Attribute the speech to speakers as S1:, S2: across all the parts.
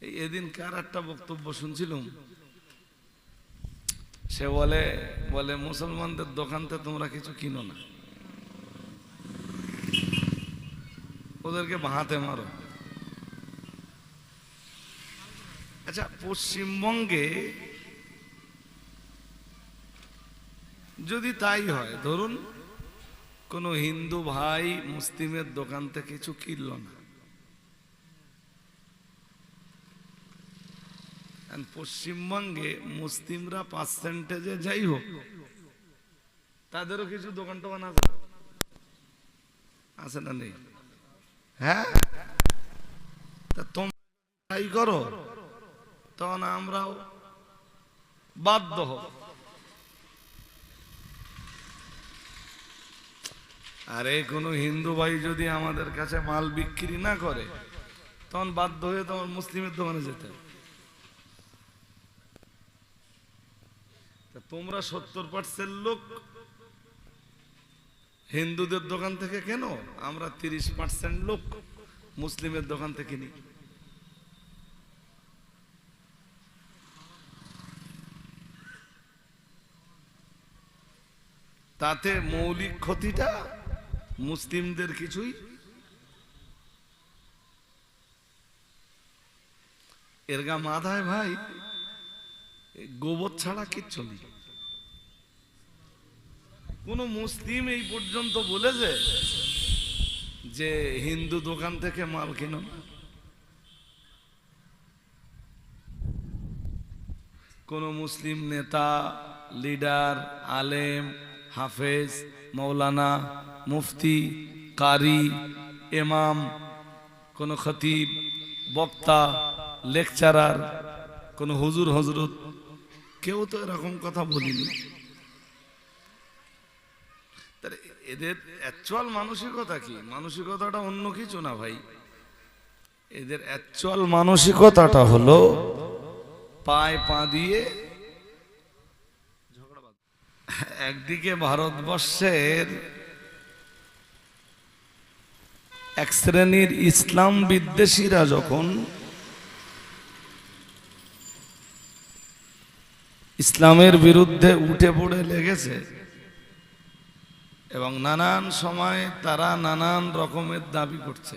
S1: এদিন কার একটা বক্তব্য শুনছিলাম? সে বলে বলে, মুসলমানদের দোকানতে তোমরা কিছু কিনো না। ওদেরকে বাহাতে মারো। আচ্ছা পশ্চিমবঙ্গে যদি তাই হয়, ধরুন কোনো হিন্দু ভাই মুসলিমের দোকান থেকে কিছু কিনল না পশ্চিমবঙ্গে মুসলিমরা পার্সেন্টেজে যাই হোক, তাদেরও কিছু দোকান টোকান আছে? আছে না নেই? হ্যাঁ? তা তোমরা তাই করো, তখন আমরাও বাধ্য হব। আরে কোনো হিন্দু ভাই যদি আমাদের কাছে মাল বিক্রি না করে, তখন বাধ্য হয়ে তোমার মুসলিমের দোকানে যেতে হবে। তোমরা সত্তর পার্সেন্ট লোক হিন্দুদের দোকান থেকে কেন? আমরা তিরিশ পার্সেন্ট লোক মুসলিমের দোকান থেকে নিই। তাতে মৌলিক ক্ষতিটা মুসলিমদের কিছুই এরগা মাথায় ভাই গোবর ছাড়া কিচ্ছু নেই কোন মুসলিম এই পর্যন্ত বলেছে যে হিন্দু দোকান থেকে মাল কিনো। কোন মুসলিম নেতা, লিডার, আলেম, হাফেজ, মৌলানা, মুফতি, কারি এমাম কোন খতিব, বক্তা, লেকচারার, কোন হুজুর, হজরত কেউ তো এরকম কথা বলিনি। এদের অ্যাকচুয়াল মানসিকতা কি? মানসিকতাটা অন্য কিছু না ভাই। এদের অ্যাকচুয়াল মানসিকতাটা হলো পায়ে পা দিয়ে একদিকে ভারতবর্ষের এক শ্রেণির ইসলাম বিদ্বেষীরা যখন ইসলামের বিরুদ্ধে উঠে পড়ে লেগেছে। এবং নানান সময় তারা নানান রকমের দাবি করছে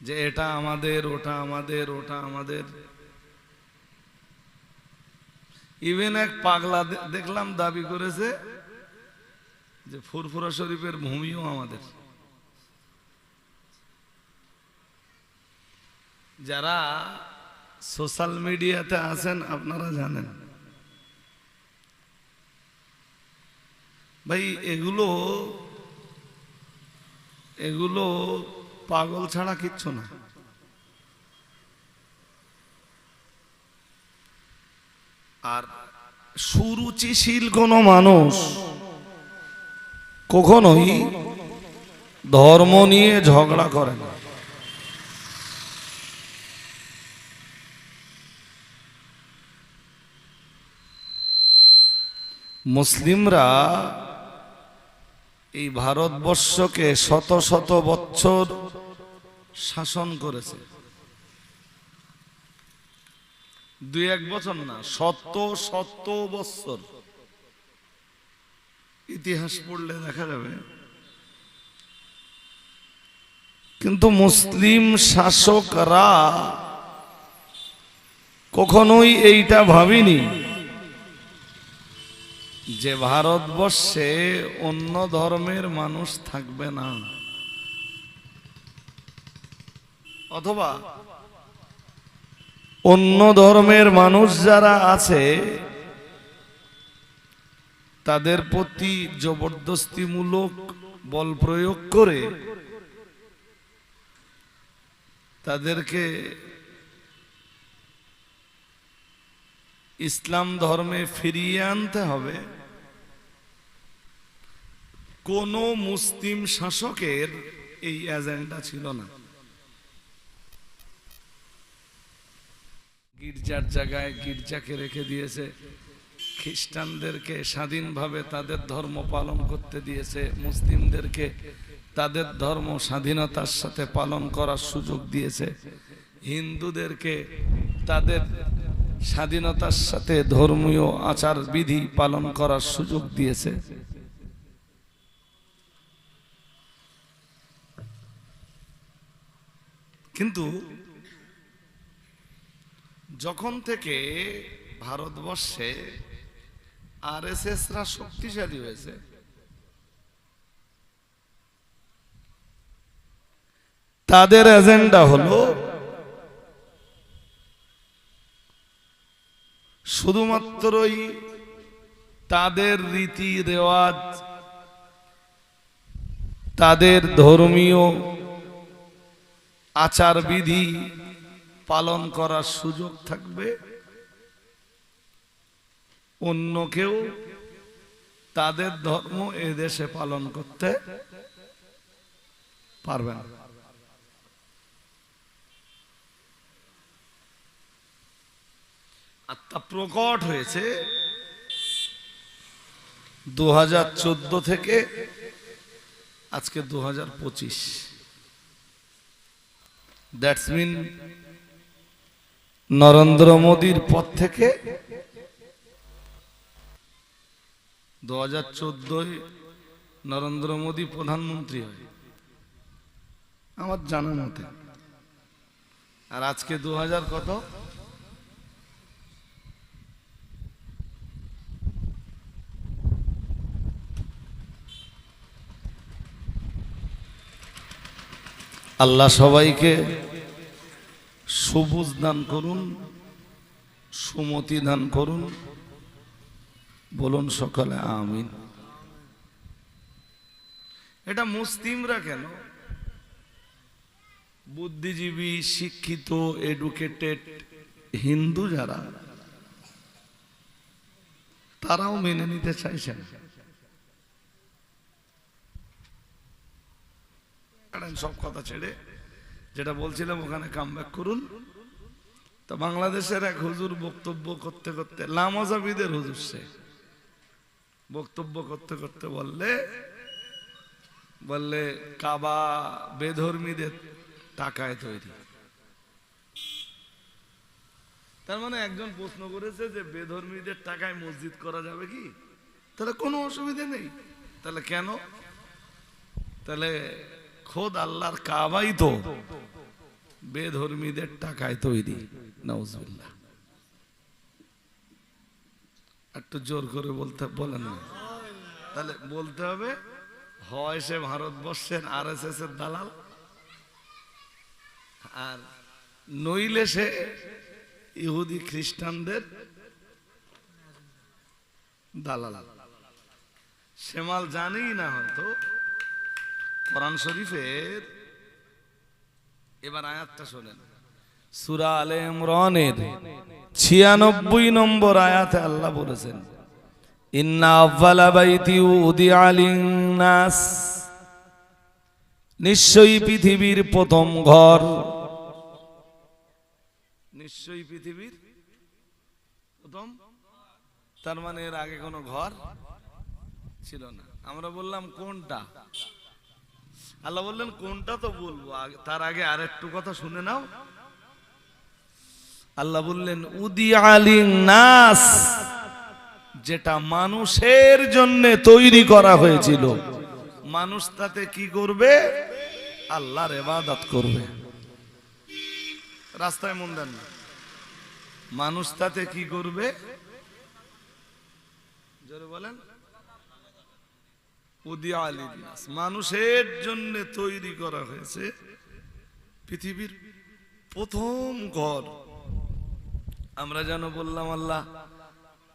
S1: যে এটা আমাদের, ওটা আমাদের ওটা আমাদের। ইভেন এক পাগলা দেখলাম দাবি করেছে যে ফুরফুরা শরীফের ভূমিও আমাদের। যারা সোশ্যাল মিডিয়াতে আছেন, আপনারা জানেন। ভাই, এগুলো এগুলো পাগল ছাড়া কিচ্ছু না। আর সুরুচিশীল কোনো মানুষ কখনোই ধর্ম নিয়ে ঝগড়া করে না। মুসলিমরা এই ভারতবর্ষকে শত শত বছর শাসন করেছে। দুই এক বছর না, শত শত বছর। ইতিহাস পড়লে দেখা যাবে। কিন্তু মুসলিম শাসকরা কখনোই এইটা ভাবিনি। যে ভারতবর্ষে অন্য ধর্মের মানুষ থাকবে না। অথবা অন্য ধর্মের মানুষ যারা আছে, তাদের প্রতি জবরদস্তিমূলক বল প্রয়োগ করে তাদেরকে ইসলাম ধর্মে ফিরিয়ে আনতে হবে। কোন মুসলিম শাসকের এই এজেন্ডা ছিল না। গির্জার জায়গায় গির্জাকে রেখে দিয়েছে। খ্রিস্টানদেরকে স্বাধীনভাবে তাদের ধর্ম পালন করতে দিয়েছে। মুসলিমদেরকে তাদের ধর্ম স্বাধীনতার সাথে পালন করার সুযোগ দিয়েছে। হিন্দুদেরকে তাদের স্বাধীনতার সাথে ধর্মীয় আচার বিধি পালন করার সুযোগ দিয়েছে। কিন্তু যখন থেকে ভারতবর্ষে আর এস এসরা শক্তিশালী হয়েছে, তাদের এজেন্ডা হলো শুধুমাত্রই তাদের রীতি রেওয়াজ, তাদের ধর্মীয় আচার বিধি পালন করার সুযোগ থাকবে। অন্য কেউ তাদের ধর্ম এ দেশে পালন করতে পারবে না আর তা প্রকট হয়েছে দু হাজার চোদ্দ থেকে আজকে দু হাজার পঁচিশ। দ্যাটস মিন নরেন্দ্র মোদীর পর থেকে দু হাজার চোদ্দই নরেন্দ্র মোদী প্রধানমন্ত্রী হয়। আমার জানা মতে। আর আজকে দু হাজার কত? আল্লাহ সবাইকে সবুজ দান করুন, সুমতি দান করুন। বলুন সকালে আমিন। এটা মুসলিমরা কেন? বুদ্ধিজীবী, শিক্ষিত এডুকেটেড হিন্দু যারা, তারাও মেনে নিতে চাইছেন। সব কথা ছেড়ে যেটা বলছিলাম ওখানে কাম করুন। তো বাংলাদেশের এক হুজুর বক্তব্য করতে করতে, লামাজাবিদের হুজুর সে, বক্তব্য করতে করতে বললে বললে, কাবা বেধর্মীদের টাকায় তৈরি। তার মানে একজন প্রশ্ন করেছে যে বেধর্মীদের টাকায় মসজিদ করা যাবে কি? তাহলে কোনো অসুবিধা নেই। তাহলে কেন? তাহলে খোদ আল্লাহর কাবাই তো। বেধর্মীদের টাকায় তৈরি। নওজবিল্লাহ একটু জোর করে বলতে, বলেন। না তাহলে বলতে হবে, হয় সে ভারতবর্ষের আর এস এস এর দালাল, আর নইলে সে ইহুদি খ্রিস্টানদের দালাল। সেমাল জানেই না হয়তো। কোরআন শরীফের এবার আয়াতটা শোনেন। সুরা আলে ইমরানের ছিয়ানব্বই নম্বর আয়াতে আল্লাহ বলেছেন ইন্না আవ్వాলা বাইতি লিন্নাস। নিশ্চয়ই পৃথিবীর প্রথম ঘর। নিশ্চয়ই পৃথিবীর প্রথম? তার মানে এর আগে কোনো ঘর ছিল না। আমরা বললাম কোনটা? আল্লাহ বললেন, কোনটা তো বলব? তার আগে আর একটু কথা শুনে নাও। আল্লাহ বললেন উদি আলী নাস যেটা মানুষের জন্য তৈরি করা হয়েছিল। মানুষ তাতে কি করবে? আল্লাহর এবাদত করবে। রাস্তায় মন দেন না। মানুষ তাতে কি করবে? জোরে বলেন। মানুষের জন্য তৈরি করা হয়েছে পৃথিবীর প্রথম ঘর। আমরা যেন বললাম, আল্লাহ,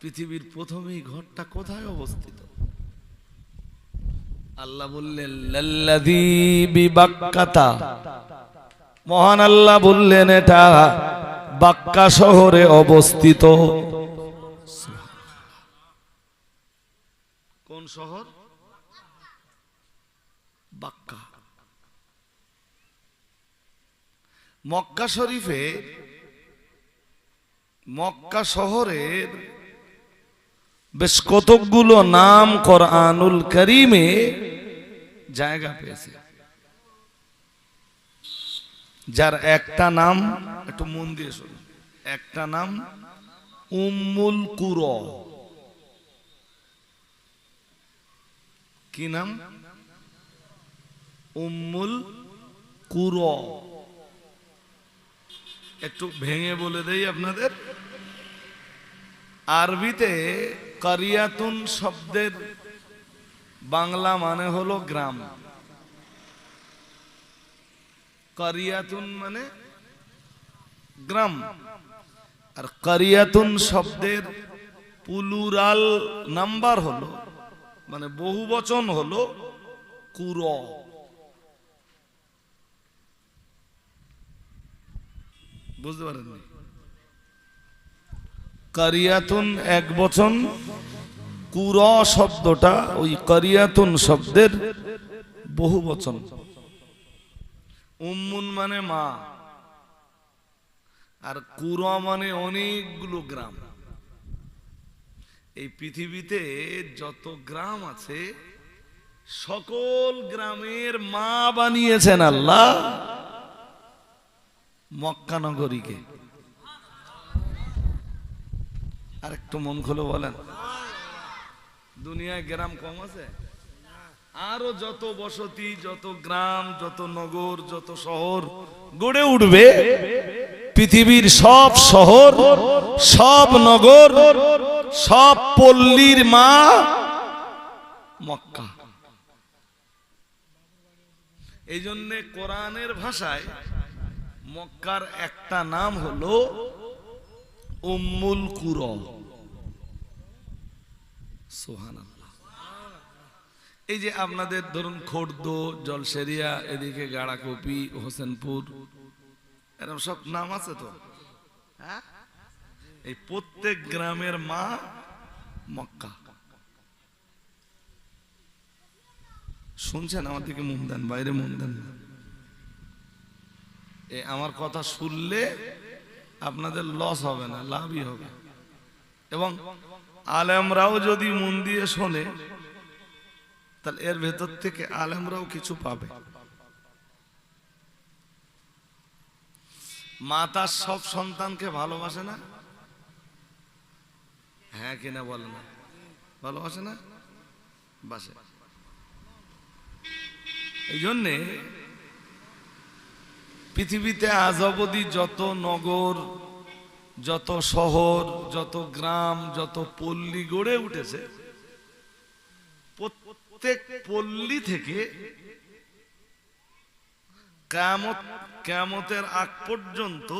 S1: পৃথিবীর প্রথম এই ঘরটা কোথায় অবস্থিত? আল্লাহ বললেন মহান আল্লাহ বললেন, এটা বাক্কা শহরে অবস্থিত। কোন শহর বাক্কা মক্কা শরীফে, মক্কা শহরের বেশ কতকগুলো নাম কোরআনুল করিমে জায়গা পেয়েছে। যার একটা নাম, একটু মন দিয়ে শুনুন, একটা নাম উম্মুল কুর কি নাম? উম্মুল কুর একটু ভেঙে বলে দেই আপনাদের। আরবিতে কারিয়াতুন শব্দের বাংলা মানে হলো গ্রাম। কারিয়াতুন মানে গ্রাম। আর কারিয়াতুন শব্দের পুলুরাল নাম্বার হলো মানে বহু বচন হলো কুর। বুঝতে পারেননি? কারিয়াতুন এক বচন, কুর শব্দটা ওই কারিয়াতুন শব্দের বহু বচন। উম্মুন মানে মা, আর কুর মানে অনেকগুলো গ্রাম। এই পৃথিবীতে যত গ্রাম আছে, সকল গ্রামের মা বানিয়েছেন আল্লাহ। মক্কা নগরীকে। আর একটু মন খুলে বলেন। দুনিয়ায় গ্রাম কম আছে? আরও যত বসতি, যত গ্রাম, যত নগর, যত শহর গড়ে উঠবে, পৃথিবীর সব শহর, সব নগর, সব পল্লীর মা মক্কা। এই জন্যে কোরআনের ভাষায় মক্কার একটা নাম হলো উম্মুল কুর সোহান এই যে আপনাদের ধরুন খোর্দ, জলসেরিয়া, এদিকে গাড়াকপি, হোসেনপুর, এরকম সব নাম আছে তো? হ্যাঁ? এই প্রত্যেক গ্রামের মা মক্কা। শুনছেন? আমার থেকে মন দেন, বাইরে মন দেন না। এ আমার কথা শুনলে আপনাদের লস হবে না, লাভই হবে। এবং আলেমরাও যদি মন দিয়ে শোনে, তাহলে এর ভেতর থেকে আলেমরাও কিছু পাবে। মা তার সব সন্তানকে ভালোবাসে না? হ্যাঁ কিনা বলে না? ভালোবাসে না? বাসে। এই জন্যে পৃথিবীতে আজ অবধি যত নগর, যত শহর, যত গ্রাম, যত পল্লী গড়ে উঠেছে, প্রত্যেক পল্লী থেকে কেমত কেমতের আগ পর্যন্ত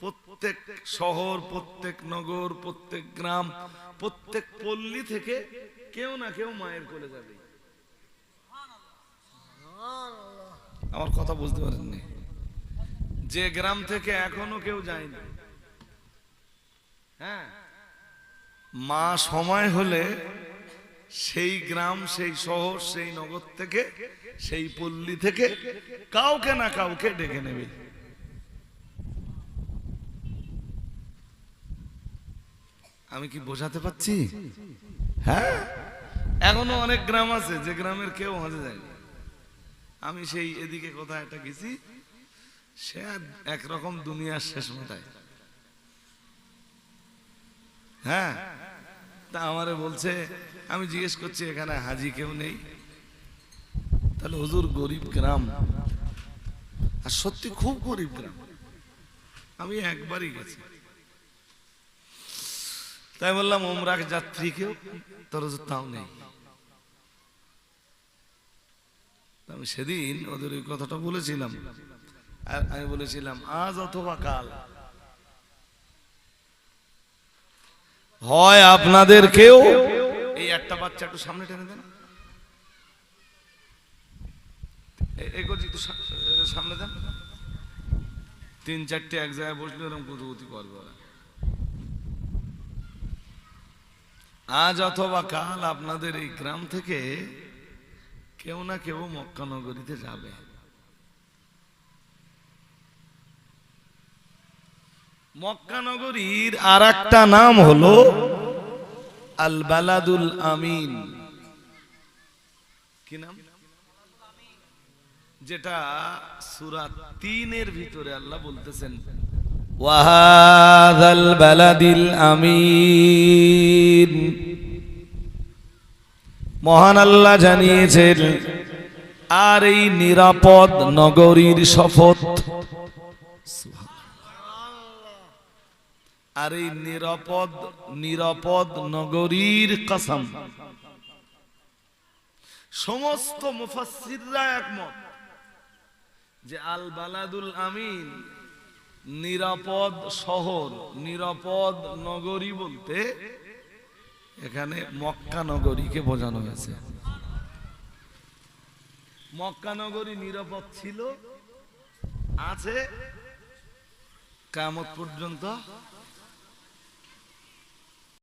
S1: প্রত্যেক শহর, প্রত্যেক নগর, প্রত্যেক গ্রাম, প্রত্যেক পল্লী থেকে কেউ না কেউ মায়ের কোলে যাবে আমার কথা বুঝতে পারেননি? যে গ্রাম থেকে এখনও কেউ যায়নি। হ্যাঁ? মা সময় হলে সেই গ্রাম, সেই শহর, সেই নগর থেকে, সেই পল্লী থেকে কাউকে না কাউকে ডেকে নেবে। আমি কি বোঝাতে পারছি? হ্যাঁ? এখনও অনেক গ্রাম আছে, যে গ্রামের কেউ হজে যায়নি। আমি সেই এদিকে কোথায় একটা গেছি সে একরকম দুনিয়ার শেষ মাথায়। হ্যাঁ? তা বলছে, আমি জিজ্ঞেস করছি, এখানে হাজি কেউ নেই? তাহলে গরিব গ্রাম। আর সত্যি খুব গরিব গ্রাম। আমি একবারই গেছি। তাই বললাম ওমরাক যাত্রী কেউ? তোর তাও নেই। আমি সেদিন ওদের ওই কথাটা বলেছিলাম। আমি বলেছিলাম, আজ অথবা কাল। হয় আপনাদের কেউ? এই একটা বাচ্চা একটু সামনে টেনে দেন। সামনে দেন। তিন চারটে এক জায়গায় বসলে এরকম কুতুকুতি করবে আজ অথবা কাল আপনাদের এই গ্রাম থেকে কেউ না কেউ মক্কানগরীতে যাবে। মক্কানগরীর আর একটা নাম হলো আল বালাদুল আমিন। কি নাম? যেটা সুরা তিনের ভিতরে আল্লাহ বলতেছেন
S2: ওয়াহাদাল বালাদিল আমিন।
S1: মহান আল্লাহ জানিয়েছেন, আর এই নিরাপদ নগরীর শপথ। আর এই নিরাপদ নিরাপদ নগরীর কসম। সমস্ত মুফাসসিররা একমত যে আল বালাদুল আমিন নিরাপদ শহর, নিরাপদ নগরী বলতে এখানে মক্কা নগরীকে বোঝানো হয়েছে। মক্কা নগরী নিরাপদ ছিল, আছে কামত পর্যন্ত